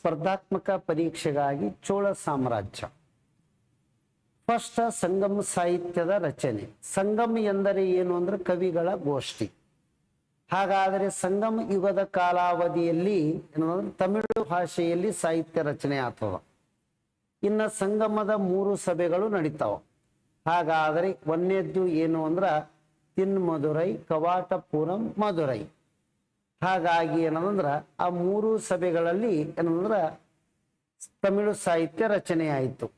ಸ್ಪರ್ಧಾತ್ಮಕ ಪರೀಕ್ಷೆಗಾಗಿ ಚೋಳ ಸಾಮ್ರಾಜ್ಯ. ಫಸ್ಟ್ ಸಂಗಮ ಸಾಹಿತ್ಯದ ರಚನೆ. ಸಂಗಮ ಎಂದರೆ ಏನು ಅಂದ್ರೆ ಕವಿಗಳ ಗೋಷ್ಠಿ. ಹಾಗಾದರೆ ಸಂಗಮ ಯುಗದ ಕಾಲಾವಧಿಯಲ್ಲಿ ತಮಿಳು ಭಾಷೆಯಲ್ಲಿ ಸಾಹಿತ್ಯ ರಚನೆ ಆಗ್ತದ. ಇನ್ನು ಸಂಗಮದ ಮೂರು ಸಭೆಗಳು ನಡೀತಾವ. ಹಾಗಾದರೆ ಒಂದೇದ್ದು ಏನು ಅಂದ್ರ ತಿನ್ ಮಧುರೈ ಕವಾಟಪುರಂ ಮಧುರೈ. ಹಾಗಾಗಿ ಏನಂದ್ರೆ ಆ ಮೂರು ಸಭೆಗಳಲ್ಲಿ ಏನಂದ್ರೆ ತಮಿಳು ಸಾಹಿತ್ಯ ರಚನೆಯಾಯಿತು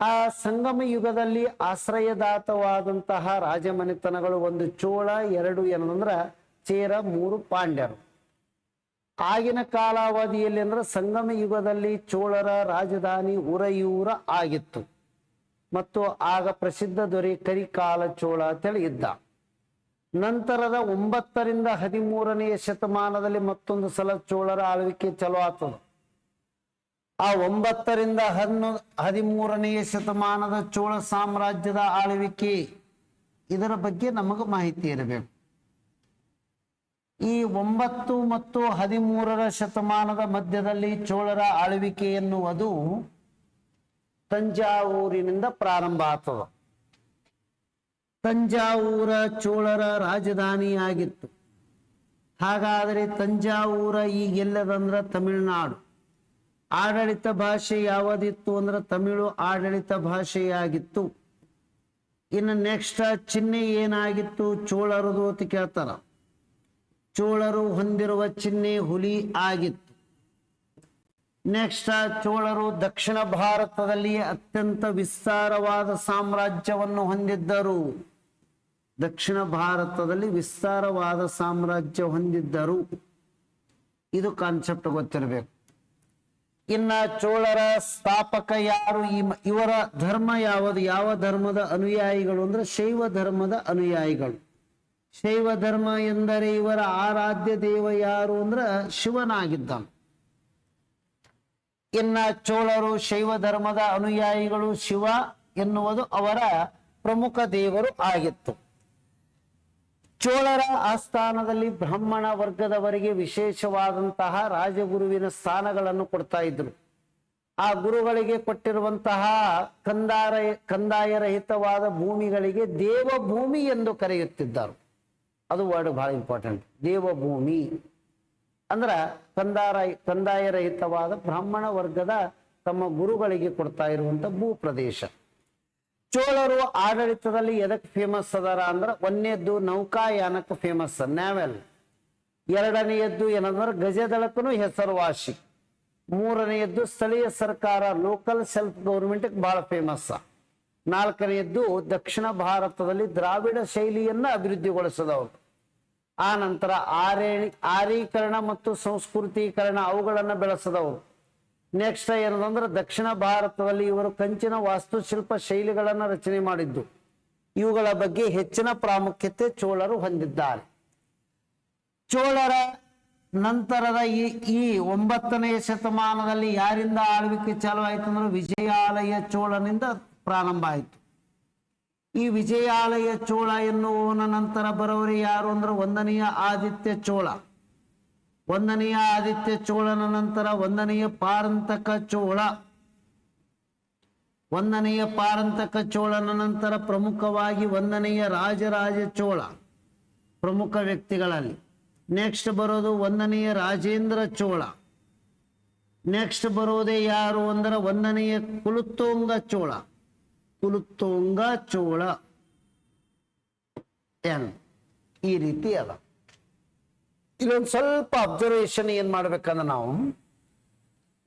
ಆ ಸಂಗಮ ಯುಗದಲ್ಲಿ ಆಶ್ರಯದಾತವಾದಂತಹ ರಾಜಮನೆತನಗಳು ಒಂದು ಚೋಳ, ಎರಡು ಏನಂದ್ರ ಚೇರ, ಮೂರು ಪಾಂಡ್ಯರು. ಆಗಿನ ಕಾಲಾವಧಿಯಲ್ಲಿ ಅಂದ್ರೆ ಸಂಗಮ ಯುಗದಲ್ಲಿ ಚೋಳರ ರಾಜಧಾನಿ ಉರಯೂರ ಆಗಿತ್ತು. ಮತ್ತು ಆಗ ಪ್ರಸಿದ್ಧ ದೊರೆ ಕರಿಕಾಲ ಚೋಳ ಅಂತೇಳಿ ಇದ್ದ. ನಂತರದ ಒಂಬತ್ತರಿಂದ ಹದಿಮೂರನೆಯ ಶತಮಾನದಲ್ಲಿ ಮತ್ತೊಂದು ಸಲ ಚೋಳರ ಆಳ್ವಿಕೆ ಚಲೋ ಆತದ ಆ ಒಂಬತ್ತರಿಂದ ಹನ್ನೊ, ಹದಿಮೂರನೆಯ ಶತಮಾನದ ಚೋಳ ಸಾಮ್ರಾಜ್ಯದ ಆಳ್ವಿಕೆ ಇದರ ಬಗ್ಗೆ ನಮಗೆ ಮಾಹಿತಿ ಇರಬೇಕು. ಈ ಒಂಬತ್ತು ಮತ್ತು ಹದಿಮೂರರ ಶತಮಾನದ ಮಧ್ಯದಲ್ಲಿ ಚೋಳರ ಆಳ್ವಿಕೆ ಎನ್ನುವುದು ತಂಜಾವೂರಿನಿಂದ ಪ್ರಾರಂಭ ಆಗ್ತದ. ತಂಜಾವೂರ ಚೋಳರ ರಾಜಧಾನಿಯಾಗಿತ್ತು. ಹಾಗಾದರೆ ತಂಜಾವೂರ ಈಗೆಲ್ಲದಂದ್ರೆ ತಮಿಳುನಾಡು. ಆಡಳಿತ ಭಾಷೆ ಯಾವುದಿತ್ತು ಅಂದ್ರೆ ತಮಿಳು ಆಡಳಿತ ಭಾಷೆಯಾಗಿತ್ತು. ಇನ್ನು ನೆಕ್ಸ್ಟ್ ಚಿಹ್ನೆ ಏನಾಗಿತ್ತು ಚೋಳರದು ಅಂತ ಕೇಳ್ತಾರ. ಚೋಳರು ಹೊಂದಿರುವ ಚಿಹ್ನೆ ಹುಲಿ ಆಗಿತ್ತು. ನೆಕ್ಸ್ಟ್ ಚೋಳರು ದಕ್ಷಿಣ ಭಾರತದಲ್ಲಿ ಅತ್ಯಂತ ವಿಸ್ತಾರವಾದ ಸಾಮ್ರಾಜ್ಯವನ್ನು ಹೊಂದಿದ್ದರು. ದಕ್ಷಿಣ ಭಾರತದಲ್ಲಿ ವಿಸ್ತಾರವಾದ ಸಾಮ್ರಾಜ್ಯ ಹೊಂದಿದ್ದರು ಇದು ಕಾನ್ಸೆಪ್ಟ್ ಗೊತ್ತಿರಬೇಕು. ಇನ್ನ ಚೋಳರ ಸ್ಥಾಪಕ ಯಾರು? ಇವರ ಧರ್ಮ ಯಾವುದು? ಯಾವ ಧರ್ಮದ ಅನುಯಾಯಿಗಳು ಅಂದ್ರೆ ಶೈವ ಧರ್ಮದ ಅನುಯಾಯಿಗಳು. ಶೈವ ಧರ್ಮ ಎಂದರೆ ಇವರ ಆರಾಧ್ಯ ದೇವ ಯಾರು ಅಂದ್ರೆ ಶಿವನಾಗಿದ್ದಾನೆ ಇನ್ನ ಚೋಳರು ಶೈವ ಧರ್ಮದ ಅನುಯಾಯಿಗಳು ಶಿವ ಎನ್ನುವುದು ಅವರ ಪ್ರಮುಖ ದೇವರು ಆಗಿತ್ತು. ಚೋಳರ ಆಸ್ಥಾನದಲ್ಲಿ ಬ್ರಾಹ್ಮಣ ವರ್ಗದವರಿಗೆ ವಿಶೇಷವಾದಂತಹ ರಾಜಗುರುವಿನ ಸ್ಥಾನಗಳನ್ನು ಕೊಡ್ತಾ ಇದ್ರು. ಆ ಗುರುಗಳಿಗೆ ಕೊಟ್ಟಿರುವಂತಹ ಕಂದಾರ ಕಂದಾಯ ರಹಿತವಾದ ಭೂಮಿಗಳಿಗೆ ದೇವಭೂಮಿ ಎಂದು ಕರೆಯುತ್ತಿದ್ದರು. ಅದು ವರ್ಡ್ ಬಹಳ ಇಂಪಾರ್ಟೆಂಟ್ ದೇವಭೂಮಿ. ಅಂದ್ರ ಕಂದಾರ ಕಂದಾಯ ರಹಿತವಾದ ಬ್ರಾಹ್ಮಣ ವರ್ಗದ ತಮ್ಮ ಗುರುಗಳಿಗೆ ಕೊಡ್ತಾ ಇರುವಂತ ಭೂ ಪ್ರದೇಶ ಚೋಳರು ಆಡಳಿತದಲ್ಲಿ ಎದಕ್ಕೆ ಫೇಮಸ್ ಅದಾರ ಅಂದ್ರೆ ಒಂದನೇದ್ದು ನೌಕಾಯಾನಕ್ಕೆ ಫೇಮಸ್ ನ್ಯಾವೆಲ್. ಎರಡನೆಯದ್ದು ಏನಂದ್ರೆ ಗಜದಳಕ್ಕೂ ಹೆಸರುವಾಸಿ. ಮೂರನೆಯದ್ದು ಸ್ಥಳೀಯ ಸರ್ಕಾರ ಲೋಕಲ್ ಸೆಲ್ಫ್ ಗೌರ್ಮೆಂಟ್ ಬಹಳ ಫೇಮಸ್ ನಾಲ್ಕನೆಯದ್ದು ದಕ್ಷಿಣ ಭಾರತದಲ್ಲಿ ದ್ರಾವಿಡ ಶೈಲಿಯನ್ನ ಅಭಿವೃದ್ಧಿಗೊಳಿಸಿದವರು. ಆ ನಂತರ ಆರೇ, ಆರೀಕರಣ ಮತ್ತು ಸಂಸ್ಕೃತೀಕರಣ ಅವುಗಳನ್ನು ಬೆಳೆಸಿದವರು. ನೆಕ್ಸ್ಟ್ ಏನದಂದ್ರೆ ದಕ್ಷಿಣ ಭಾರತದಲ್ಲಿ ಇವರು ಕಂಚಿನ ವಾಸ್ತುಶಿಲ್ಪ ಶೈಲಿಗಳನ್ನು ರಚನೆ ಮಾಡಿದ್ದು. ಇವುಗಳ ಬಗ್ಗೆ ಹೆಚ್ಚಿನ ಪ್ರಾಮುಖ್ಯತೆ ಚೋಳರು ಹೊಂದಿದ್ದಾರೆ. ಚೋಳರ ನಂತರದ ಈ ಈ ಒಂಬತ್ತನೆಯ ಶತಮಾನದಲ್ಲಿ ಯಾರಿಂದ ಆಳ್ವಿಕೆ ಚಾಲು ಅಂದ್ರೆ ವಿಜಯಾಲಯ ಚೋಳನಿಂದ ಪ್ರಾರಂಭ ಆಯಿತು. ಈ ವಿಜಯಾಲಯ ಚೋಳ ಎನ್ನುವವನ ನಂತರ ಬರೋರು ಯಾರು ಅಂದ್ರೆ ಒಂದನೆಯ ಆದಿತ್ಯ ಚೋಳ. ಒಂದನೆಯ ಆದಿತ್ಯ ಚೋಳನ ನಂತರ ಒಂದನೆಯ ಪಾರಂತಕ ಚೋಳ. ಒಂದನೆಯ ಪಾರಂತಕ ಚೋಳನ ನಂತರ ಪ್ರಮುಖವಾಗಿ ಒಂದನೆಯ ರಾಜರಾಜ ಚೋಳ. ಪ್ರಮುಖ ವ್ಯಕ್ತಿಗಳಲ್ಲಿ. ನೆಕ್ಸ್ಟ್ ಬರೋದು ಒಂದನೆಯ ರಾಜೇಂದ್ರ ಚೋಳ. ನೆಕ್ಸ್ಟ್ ಬರೋದೇ ಯಾರು ಅಂದ್ರೆ ಒಂದನೆಯ ಕುಲುತ್ತೋಂಗ ಚೋಳ. ಕುಲುತ್ತೋಂಗ ಚೋಳ. ಎನ್. ಈ ರೀತಿ ಅದ. ಇಲ್ಲೊಂದು ಸ್ವಲ್ಪ ಅಬ್ಸರ್ವೇಷನ್ ಏನ್ ಮಾಡ್ಬೇಕಂದ್ರೆ ನಾವು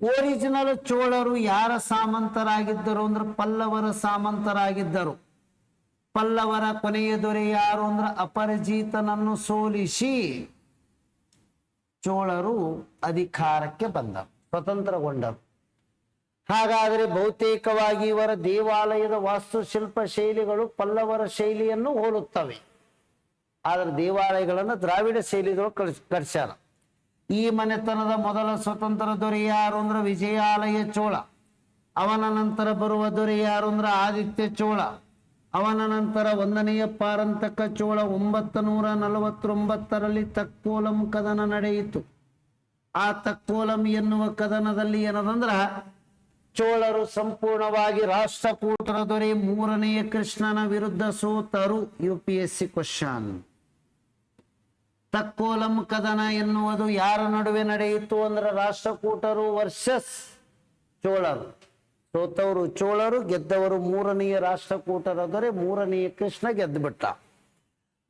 ಒರಿಜಿನಲ್ ಚೋಳರು ಯಾರ ಸಾಮಂತರಾಗಿದ್ದರು ಅಂದ್ರೆ ಪಲ್ಲವರ ಸಾಮಂತರಾಗಿದ್ದರು. ಪಲ್ಲವರ ಕೊನೆಯ ದೊರೆ ಯಾರು ಅಂದ್ರೆ ಅಪರಿಜಿತನನ್ನು ಸೋಲಿಸಿ ಚೋಳರು ಅಧಿಕಾರಕ್ಕೆ ಬಂದ ಸ್ವತಂತ್ರಗೊಂಡರು. ಹಾಗಾದರೆ ಬಹುತೇಕವಾಗಿ ಇವರ ದೇವಾಲಯದ ವಾಸ್ತುಶಿಲ್ಪ ಶೈಲಿಗಳು ಪಲ್ಲವರ ಶೈಲಿಯನ್ನು ಹೋಲುತ್ತವೆ. ಆದರೆ ದೇವಾಲಯಗಳನ್ನು ದ್ರಾವಿಡ ಶೈಲಿಗಳು ಕಳ್ಸ್, ಕಟ್ಸ್ಯಾರ. ಈ ಮನೆತನದ ಮೊದಲ ಸ್ವತಂತ್ರ ದೊರೆ ಯಾರು ಅಂದ್ರೆ ವಿಜಯಾಲಯ ಚೋಳ. ಅವನ ನಂತರ ಬರುವ ದೊರೆ ಯಾರು ಅಂದ್ರೆ ಆದಿತ್ಯ ಚೋಳ. ಅವನ ನಂತರ ಒಂದನೆಯ ಪಾರಂತಕ ಚೋಳ ಒಂಬತ್ತು ನೂರ ನಲವತ್ತೊಂಬತ್ತರಲ್ಲಿ ತಕ್ಕೋಲಂ ಕದನ ನಡೆಯಿತು. ಆ ತಕ್ಕೋಲಂ ಎನ್ನುವ ಕದನದಲ್ಲಿ ಏನದಂದ್ರ ಚೋಳರು ಸಂಪೂರ್ಣವಾಗಿ ರಾಷ್ಟ್ರಕೂಟರ ದೊರೆ ಮೂರನೆಯ ಕೃಷ್ಣನ ವಿರುದ್ಧ ಸೋತರು. U P S C question. Takkolam ಕದನ ಎನ್ನುವುದು ಯಾರ ನಡುವೆ ನಡೆಯಿತು ಅಂದ್ರೆ ರಾಷ್ಟ್ರಕೂಟರು ವರ್ಸಸ್ ಚೋಳರು. ಸೋತವರು ಚೋಳರು, ಗೆದ್ದವರು ಮೂರನೆಯ ರಾಷ್ಟ್ರಕೂಟರಾದರೆ ಮೂರನೆಯ ಕೃಷ್ಣ ಗೆದ್ದುಬಿಟ್ಟ.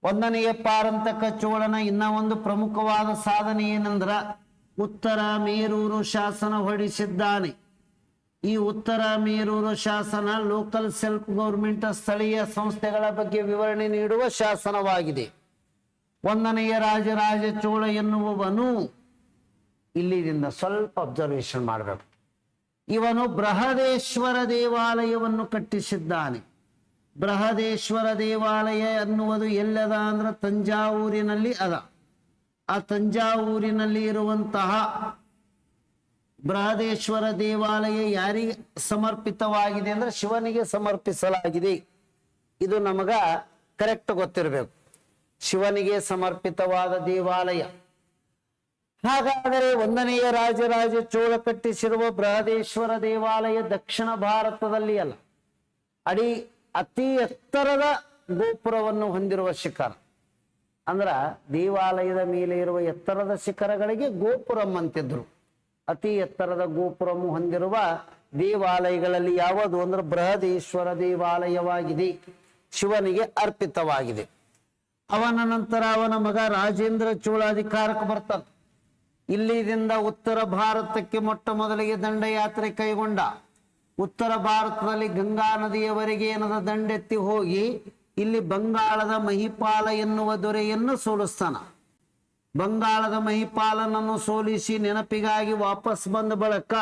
ಒಂದನೆಯ ಪಾರಂತಕ ಚೋಳನ ಇನ್ನ ಒಂದು ಪ್ರಮುಖವಾದ ಸಾಧನೆ ಏನಂದ್ರ ಉತ್ತರ ಮೇರೂರು ಶಾಸನ ಹೊರಡಿಸಿದ್ದಾನೆ. ಈ ಉತ್ತರ ಮೇರೂರು ಶಾಸನ ಲೋಕಲ್ ಸೆಲ್ಫ್ ಗೌರ್ಮೆಂಟ್ ಸ್ಥಳೀಯ ಸಂಸ್ಥೆಗಳ ಬಗ್ಗೆ ವಿವರಣೆ ನೀಡುವ ಶಾಸನವಾಗಿದೆ. ಒಂದನೆಯ ರಾಜರಾಜ ಚೋಳ ಎನ್ನುವವನು ಇಲ್ಲಿದಿಂದ ಸ್ವಲ್ಪ ಅಬ್ಸರ್ವೇಷನ್ ಮಾಡಬೇಕು. ಇವನು ಬೃಹದೇಶ್ವರ ದೇವಾಲಯವನ್ನು ಕಟ್ಟಿಸಿದ್ದಾನೆ. ಬೃಹದೇಶ್ವರ ದೇವಾಲಯ ಅನ್ನುವುದು ಎಲ್ಲದ ಅಂದ್ರೆ ತಂಜಾವೂರಿನಲ್ಲಿ ಅದ. ಆ ತಂಜಾವೂರಿನಲ್ಲಿ ಇರುವಂತಹ ಬೃಹದೇಶ್ವರ ದೇವಾಲಯ ಯಾರಿಗೆ ಸಮರ್ಪಿತವಾಗಿದೆ ಅಂದ್ರೆ ಶಿವನಿಗೆ ಸಮರ್ಪಿಸಲಾಗಿದೆ. ಇದು ನಮಗ ಕರೆಕ್ಟ್ ಗೊತ್ತಿರಬೇಕು. ಶಿವನಿಗೆ ಸಮರ್ಪಿತವಾದ ದೇವಾಲಯ. ಹಾಗಾದರೆ ಒಂದನೆಯ ರಾಜರಾಜ ಚೋಳ ಕಟ್ಟಿಸಿರುವ ಬೃಹದೇಶ್ವರ ದೇವಾಲಯ ದಕ್ಷಿಣ ಭಾರತದಲ್ಲಿ ಅಲ್ಲ. ಅಡಿ ಅತಿ ಎತ್ತರದ ಗೋಪುರವನ್ನು ಹೊಂದಿರುವ ಶಿಖರ. ಅಂದ್ರ ದೇವಾಲಯದ ಮೇಲೆ ಇರುವ ಎತ್ತರದ ಶಿಖರಗಳಿಗೆ ಗೋಪುರಂ ಅಂತಿದ್ರು. ಅತಿ ಎತ್ತರದ ಗೋಪುರಂ ಹೊಂದಿರುವ ದೇವಾಲಯಗಳಲ್ಲಿ ಯಾವುದು? ಅಂದ್ರೆ ಬೃಹದೇಶ್ವರ ದೇವಾಲಯವಾಗಿದೆ. ಶಿವನಿಗೆ ಅರ್ಪಿತವಾಗಿದೆ. ಅವನ ನಂತರ ಅವನ ಮಗ ರಾಜೇಂದ್ರ ಚೋಳ ಅಧಿಕಾರಕ್ಕೆ ಬರ್ತಾನೆ ಇಲ್ಲಿದಿಂದ ಉತ್ತರ ಭಾರತಕ್ಕೆ ಮೊಟ್ಟ ಮೊದಲಿಗೆ ದಂಡಯಾತ್ರೆ ಕೈಗೊಂಡ. ಉತ್ತರ ಭಾರತದಲ್ಲಿ ಗಂಗಾ ನದಿಯವರೆಗೆ ಏನದ ದಂಡೆತ್ತಿ ಹೋಗಿ ಇಲ್ಲಿ ಬಂಗಾಳದ ಮಹಿಪಾಲ ಎನ್ನುವ ದೊರೆಯನ್ನು ಸೋಲಿಸ್ತಾನ. ಬಂಗಾಳದ ಮಹಿಪಾಲನನ್ನು ಸೋಲಿಸಿ ನೆನಪಿಗಾಗಿ ವಾಪಸ್ ಬಂದ ಬಳಕ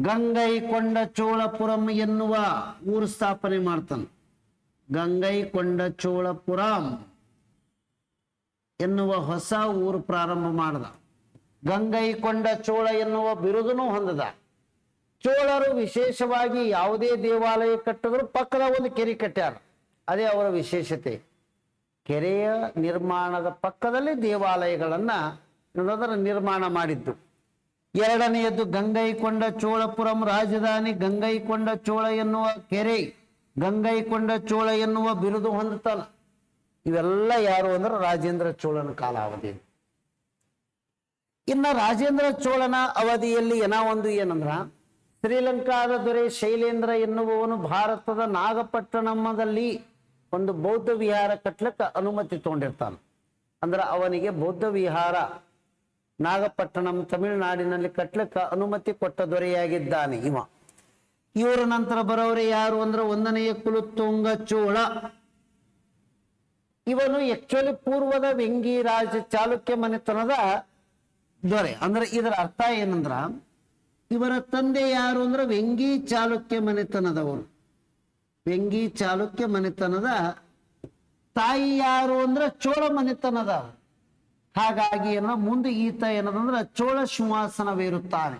ಗಂಗೈಕೊಂಡ ಚೋಳಪುರಂ ಎನ್ನುವ ಊರು ಸ್ಥಾಪನೆ ಮಾಡ್ತಾನೆ. ಗಂಗೈಕೊಂಡ ಚೋಳಪುರಂ ಎನ್ನುವ ಹೊಸ ಊರು ಪ್ರಾರಂಭ ಮಾಡಿದ. ಗಂಗೈಕೊಂಡ ಚೋಳ ಎನ್ನುವ ಬಿರುದನು ಹೊಂದದ. ಚೋಳರು ವಿಶೇಷವಾಗಿ ಯಾವುದೇ ದೇವಾಲಯ ಕಟ್ಟಿದ್ರು ಪಕ್ಕದ ಒಂದು ಕೆರೆ ಕಟ್ಟ್ಯಾರ. ಅದೇ ಅವರ ವಿಶೇಷತೆ. ಕೆರೆಯ ನಿರ್ಮಾಣದ ಪಕ್ಕದಲ್ಲಿ ದೇವಾಲಯಗಳನ್ನ ಅದರ ನಿರ್ಮಾಣ ಮಾಡಿದ್ದು. ಎರಡನೆಯದ್ದು ಗಂಗೈಕೊಂಡ ಚೋಳಪುರಂ ರಾಜಧಾನಿ ಗಂಗೈಕೊಂಡ ಚೋಳ ಎನ್ನುವ ಕೆರೆ. ಗಂಗೈಕೊಂಡ ಚೋಳ ಎನ್ನುವ ಬಿರುದು ಹೊಂದುತ್ತಾನ ಇವೆಲ್ಲ ಯಾರು ಅಂದ್ರೆ ರಾಜೇಂದ್ರ ಚೋಳನ ಕಾಲಾವಧಿ. ಇನ್ನ ರಾಜೇಂದ್ರ ಚೋಳನ ಅವಧಿಯಲ್ಲಿ ಏನ ಒಂದು ಏನಂದ್ರ, ಶ್ರೀಲಂಕಾದ ದೊರೆ ಶೈಲೇಂದ್ರ ಎನ್ನುವವನು ಭಾರತದ ನಾಗಪಟ್ಟಣಮ್ಮದಲ್ಲಿ ಒಂದು ಬೌದ್ಧ ವಿಹಾರ ಕಟ್ಲಕ್ಕ ಅನುಮತಿ ತಗೊಂಡಿರ್ತಾನೆ. ಅಂದ್ರೆ ಅವನಿಗೆ ಬೌದ್ಧ ವಿಹಾರ ನಾಗಪಟ್ಟಣಂ ತಮಿಳುನಾಡಿನಲ್ಲಿ ಕಟ್ಲಕ್ಕ ಅನುಮತಿ ಕೊಟ್ಟ ದೊರೆಯಾಗಿದ್ದಾನೆ ಇವ. ಇವರ ನಂತರ ಬರೋರೆ ಯಾರು ಅಂದ್ರೆ ಒಂದನೆಯ ಕುಲುತ್ತುಂಗ ಚೋಳ. ಇವನು ಆಕ್ಚುಲಿ ಪೂರ್ವದ ವ್ಯಂಗಿ ರಾಜ ಚಾಲುಕ್ಯ ಮನೆತನದ ದೊರೆ. ಅಂದ್ರೆ ಇದರ ಅರ್ಥ ಏನಂದ್ರ, ಇವರ ತಂದೆ ಯಾರು ಅಂದ್ರೆ ವೆಂಗಿ ಚಾಲುಕ್ಯ ಮನೆತನದವರು ವೆಂಗಿ ಚಾಲುಕ್ಯ ಮನೆತನದ ತಾಯಿ ಯಾರು ಅಂದ್ರೆ ಚೋಳ ಮನೆತನದ ಹಾಗಾಗಿ ಏನ ಮುಂದೆ ಈತ ಏನದಂದ್ರೆ ಚೋಳ ಸಿಂಹಾಸನವೇರುತ್ತಾನೆ.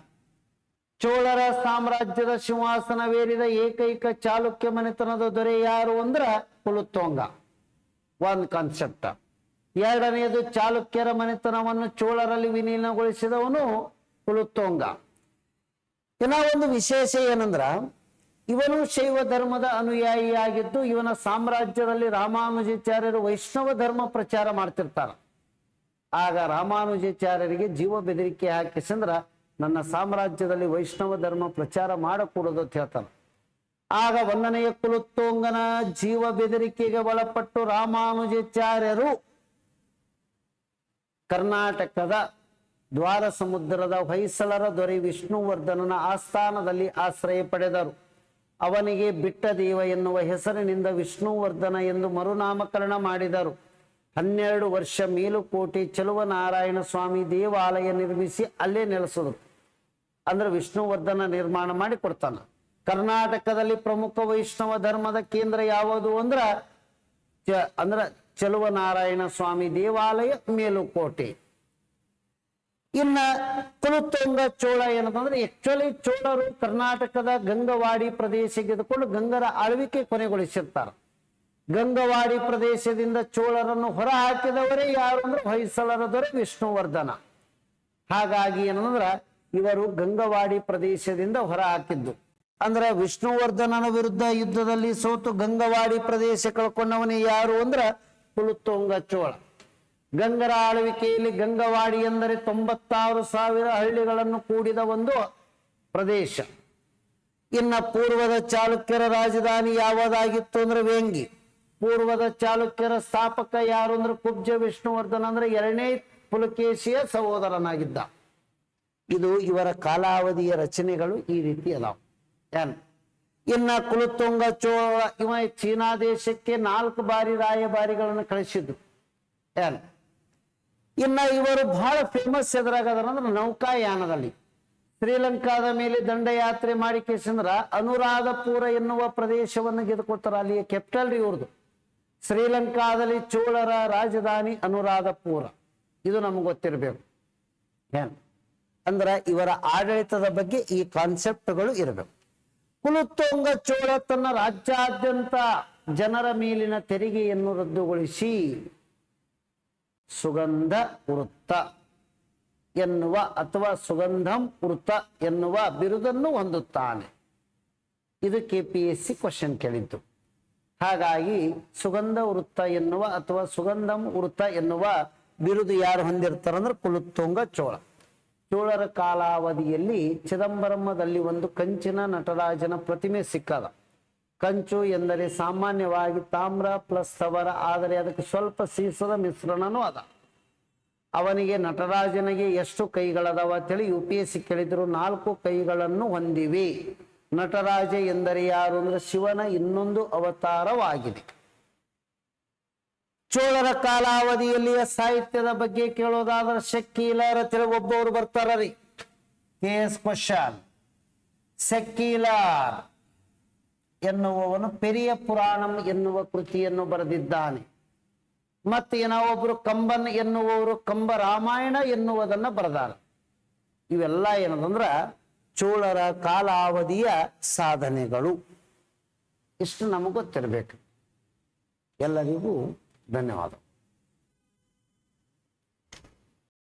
ಚೋಳರ ಸಾಮ್ರಾಜ್ಯದ ಸಿಂಹಾಸನವೇರಿದ ಏಕೈಕ ಚಾಲುಕ್ಯ ಮನೆತನದ ದೊರೆ ಯಾರು ಅಂದ್ರ ಕುಲುತ್ತೋಂಗ ಒಂದ್ ಕಾನ್ಸೆಪ್ಟ್. ಎರಡನೆಯದು ಚಾಲುಕ್ಯರ ಮನೆತನವನ್ನು ಚೋಳರಲ್ಲಿ ವಿಲೀನಗೊಳಿಸಿದವನು ಕುಲುತ್ತೋಂಗ ಇನ್ನ ಒಂದು ವಿಶೇಷ ಏನಂದ್ರ, ಇವನು ಶೈವ ಧರ್ಮದ ಅನುಯಾಯಿಯಾಗಿದ್ದು ಇವನ ಸಾಮ್ರಾಜ್ಯದಲ್ಲಿ ರಾಮಾನುಜಾಚಾರ್ಯರು ವೈಷ್ಣವ ಧರ್ಮ ಪ್ರಚಾರ ಮಾಡ್ತಿರ್ತಾರ. ಆಗ ರಾಮಾನುಜಾಚಾರ್ಯರಿಗೆ ಜೀವ ಬೆದರಿಕೆ ಹಾಕಿಸಂದ್ರ ನನ್ನ ಸಾಮ್ರಾಜ್ಯದಲ್ಲಿ ವೈಷ್ಣವ ಧರ್ಮ ಪ್ರಚಾರ ಮಾಡಕೂಡದು ಅಂತ ಹೇಳ್ತಾನೆ. ಆಗ ಒಂದನೆಯ ಕುಲುತ್ತೋಂಗನ ಜೀವ ಬೆದರಿಕೆಗೆ ಒಳಪಟ್ಟು ರಾಮಾನುಜಾಚಾರ್ಯರು ಕರ್ನಾಟಕದ ದ್ವಾರ ಸಮುದ್ರದ ಹೊಯ್ಸಳರ ದೊರೆ ವಿಷ್ಣುವರ್ಧನನ ಆಸ್ಥಾನದಲ್ಲಿ ಆಶ್ರಯ ಪಡೆದರು. ಅವನಿಗೆ ಬಿಟ್ಟ ದೇವ ಎನ್ನುವ ಹೆಸರಿನಿಂದ ವಿಷ್ಣುವರ್ಧನ ಎಂದು ಮರುನಾಮಕರಣ ಮಾಡಿದರು. ಹನ್ನೆರಡು ವರ್ಷ ಮೇಲುಕೋಟೆ ನಾರಾಯಣ ಸ್ವಾಮಿ ದೇವಾಲಯ ನಿರ್ಮಿಸಿ ಅಲ್ಲೇ ನೆಲೆಸಿದರು. ಅಂದ್ರೆ ವಿಷ್ಣುವರ್ಧನ ನಿರ್ಮಾಣ ಮಾಡಿ ಕೊಡ್ತಾನ. ಕರ್ನಾಟಕದಲ್ಲಿ ಪ್ರಮುಖ ವೈಷ್ಣವ ಧರ್ಮದ ಕೇಂದ್ರ ಯಾವುದು ಅಂದ್ರ ಚ- ಅಂದ್ರ ನಾರಾಯಣ ಸ್ವಾಮಿ ದೇವಾಲಯ ಮೇಲುಕೋಟೆ. ಇನ್ನ ಕುಲುತ್ತೊಂಗ ಚೋಳ ಏನಂತಂದ್ರೆ ಆಕ್ಚುಲಿ ಚೋಳರು ಕರ್ನಾಟಕದ ಗಂಗವಾಡಿ ಪ್ರದೇಶ ಗೆದ್ದುಕೊಂಡು ಗಂಗರ ಆಳ್ವಿಕೆ ಕೊನೆಗೊಳಿಸಿರ್ತಾರ. ಗಂಗವಾಡಿ ಪ್ರದೇಶದಿಂದ ಚೋಳರನ್ನು ಹೊರ ಹಾಕಿದವರೇ ಯಾರು ಅಂದ್ರೆ ಹೊಯ್ಸಳರ ದೊರೆ ವಿಷ್ಣುವರ್ಧನ. ಹಾಗಾಗಿ ಏನಂದ್ರ ಇವರು ಗಂಗವಾಡಿ ಪ್ರದೇಶದಿಂದ ಹೊರ ಹಾಕಿದ್ದು. ಅಂದ್ರೆ ವಿಷ್ಣುವರ್ಧನನ ವಿರುದ್ಧ ಯುದ್ಧದಲ್ಲಿ ಸೋತು ಗಂಗವಾಡಿ ಪ್ರದೇಶ ಕಳ್ಕೊಂಡವನೇ ಯಾರು ಅಂದ್ರ ಹುಳುತ್ತೊಂಗ ಚೋಳ. ಗಂಗರ ಆಳ್ವಿಕೆಯಲ್ಲಿ ಗಂಗವಾಡಿ ಎಂದರೆ ತೊಂಬತ್ತಾರು ಸಾವಿರ ಹಳ್ಳಿಗಳನ್ನು ಕೂಡಿದ ಒಂದು ಪ್ರದೇಶ. ಇನ್ನ ಪೂರ್ವದ ಚಾಲುಕ್ಯರ ರಾಜಧಾನಿ ಯಾವುದಾಗಿತ್ತು ಅಂದ್ರೆ ವೇಂಗಿ ಪೂರ್ವದ ಚಾಲುಕ್ಯರ ಸ್ಥಾಪಕ ಯಾರು ಅಂದ್ರೆ ಕುಬ್ಜ ವಿಷ್ಣುವರ್ಧನ ಅಂದ್ರೆ ಎರಡನೇ ಪುಲಕೇಶಿಯ ಸಹೋದರನಾಗಿದ್ದ. ಇದು ಇವರ ಕಾಲಾವಧಿಯ ರಚನೆಗಳು ಈ ರೀತಿ ಅದಾವ. ಏನ್ ಇನ್ನ ಕುಲುತ್ತುಂಗ ಚೋಳ ಇವ ಚೀನಾ ದೇಶಕ್ಕೆ ನಾಲ್ಕು ಬಾರಿ ರಾಯಭಾರಿಗಳನ್ನು ಕಳಿಸಿದ್ರು. ಏನ್ ಇನ್ನ ಇವರು ಬಹಳ ಫೇಮಸ್ ಎದುರಾಗದ್ರ ಅಂದ್ರೆ ನೌಕಾಯಾನದಲ್ಲಿ. ಶ್ರೀಲಂಕಾದ ಮೇಲೆ ದಂಡಯಾತ್ರೆ ಮಾಡಿ ಕೇಸಂದ್ರ ಅನುರಾಧಪುರ ಎನ್ನುವ ಪ್ರದೇಶವನ್ನು ಗೆದ್ಕೋತಾರ ಅಲ್ಲಿಯ ಕ್ಯಾಪಿಟಲ್ ಇವ್ರದ್ದು ಶ್ರೀಲಂಕಾದಲ್ಲಿ ಚೋಳರ ರಾಜಧಾನಿ ಅನುರಾಧಪುರ. ಇದು ನಮ್ಗೆ ಗೊತ್ತಿರಬೇಕು. ಏನ್ ಅಂದ್ರ ಇವರ ಆಡಳಿತದ ಬಗ್ಗೆ ಈ ಕಾನ್ಸೆಪ್ಟ್ಗಳು ಇರಬೇಕು. ಕುಲುತ್ತುಂಗ ಚೋಳ ತನ್ನ ರಾಜ್ಯಾದ್ಯಂತ ಜನರ ಮೇಲಿನ ತೆರಿಗೆಯನ್ನು ರದ್ದುಗೊಳಿಸಿ ಸುಗಂಧ ವೃತ್ತ ಎನ್ನುವ ಅಥವಾ ಸುಗಂಧಂ ವೃತ್ತ ಎನ್ನುವ ಬಿರುದನ್ನು ಹೊಂದುತ್ತಾನೆ. ಇದು K P S C question ಕೇಳಿದ್ದು. ಹಾಗಾಗಿ ಸುಗಂಧ ವೃತ್ತ ಎನ್ನುವ ಅಥವಾ ಸುಗಂಧಂ ವೃತ್ತ ಎನ್ನುವ ಬಿರುದು ಯಾರು ಹೊಂದಿರ್ತಾರಂದ್ರೆ ಕುಲುತ್ತೊಂಗ ಚೋಳ. ಚೋಳರ ಕಾಲಾವಧಿಯಲ್ಲಿ ಚಿದಂಬರಮದಲ್ಲಿ ಒಂದು ಕಂಚಿನ ನಟರಾಜನ ಪ್ರತಿಮೆ ಸಿಕ್ಕದ. ಕಂಚು ಎಂದರೆ ಸಾಮಾನ್ಯವಾಗಿ ತಾಮ್ರ ಪ್ಲಸ್ ಸವರ, ಆದರೆ ಅದಕ್ಕೆ ಸ್ವಲ್ಪ ಸೀಸದ ಮಿಶ್ರಣನೂ ಅದ. ಅವನಿಗೆ ನಟರಾಜನಿಗೆ ಎಷ್ಟು ಕೈಗಳದಾವ ಅಂತೇಳಿ ಯು ಪಿ ಎಸ್ ಸಿ ಕೇಳಿದ್ರು, ನಾಲ್ಕು ಕೈಗಳನ್ನು ಹೊಂದಿವೆ. ನಟರಾಜ ಎಂದರೆ ಯಾರು ಅಂದ್ರೆ ಶಿವನ ಇನ್ನೊಂದು ಅವತಾರವಾಗಿದೆ. ಚೋಳರ ಕಾಲಾವಧಿಯಲ್ಲಿಯ ಸಾಹಿತ್ಯದ ಬಗ್ಗೆ ಕೇಳೋದಾದ್ರೆ ಶಕ್ಕೀಲರ ತಿರ ಒಬ್ಬವರು ಬರ್ತಾರ ರೀ. ಕೆ ಎಸ್ ಕ್ವಶನ್ ಎನ್ನುವವನು ಪೆರಿಯ ಪುರಾಣಂ ಎನ್ನುವ ಕೃತಿಯನ್ನು ಬರೆದಿದ್ದಾನೆ. ಮತ್ತೆ ಒಬ್ರು ಕಂಬನ್ ಎನ್ನುವವರು ಕಂಬ ರಾಮಾಯಣ ಎನ್ನುವುದನ್ನ ಬರೆದಾರ. ಇವೆಲ್ಲ ಏನದಂದ್ರ ಚೋಳರ ಕಾಲಾವಧಿಯ ಸಾಧನೆಗಳು. ಇಷ್ಟು ನಮಗೆ ಗೊತ್ತಿರಬೇಕು. ಎಲ್ಲರಿಗೂ ధన్యవాదం.